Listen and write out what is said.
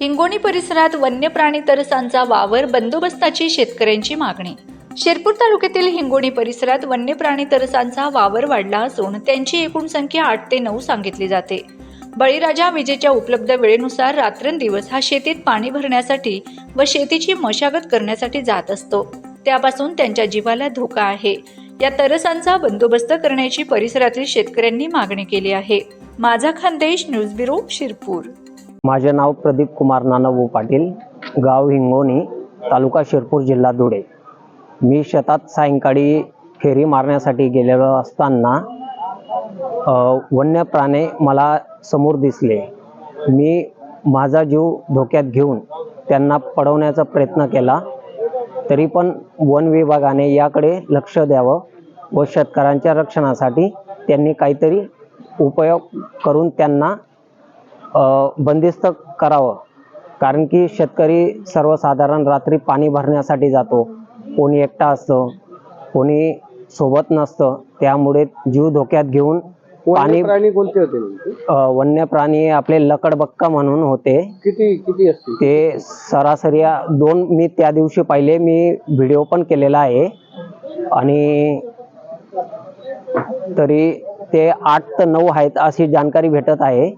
हिंगोणी परिसरात वन्य प्राणी तरसांचा वावर बंदोबस्ताची शेतकऱ्यांची मागणी. शिरपूर तालुक्यातील हिंगोणी परिसरात वन्य प्राणी तरसांचा वावर वाढला असून त्यांची एकूण संख्या आठ ते नऊ सांगितली जाते. बळीराजा विजेच्या उपलब्ध वेळेनुसार रात्रंदिवस हा शेतीत पाणी भरण्यासाठी व शेतीची मशागत करण्यासाठी जात असतो. त्यापासून त्यांच्या जीवाला धोका आहे. या तरसांचा बंदोबस्त करण्याची परिसरातील शेतकऱ्यांनी मागणी केली आहे. माझा खानदेश न्यूज ब्युरो शिरपूर. माझे नाव प्रदीप कुमार नानाभाऊ पाटील गाव हिंगोणी तालुका शिरपूर जिल्हा धुळे. मी शेतात सायंकाळी फेरी मारण्यासाठी गेलेलो असताना वन्य प्राणी मला समोर दिसले. मी माझा जीव धोक्यात घेऊन त्यांना पडवण्याचा प्रयत्न केला. तरी पण वन विभागाने याकडे लक्ष द्यावं व शेतकऱ्यांच्या रक्षणासाठी त्यांनी काहीतरी उपयोग करून त्यांना बंदिस्त करावं. कारण की शेतकरी सर्वसाधारण रात्री पाणी भरण्यासाठी जातो. कोणी एकटा असतं कोणी सोबत नसतं. त्यामुळे जीव धोक्यात घेऊन पाणी प्राणी कोणते होते वन्य प्राणी आपले लकडबक्का म्हणून होते. किती किती असतील? ते सरासरी दोन मी त्या दिवशी पाहिले मी व्हिडिओ पण केलेला आहे. आणि तरी ते आठ ते नऊ आहेत अशी जानकारी भेटत आहे.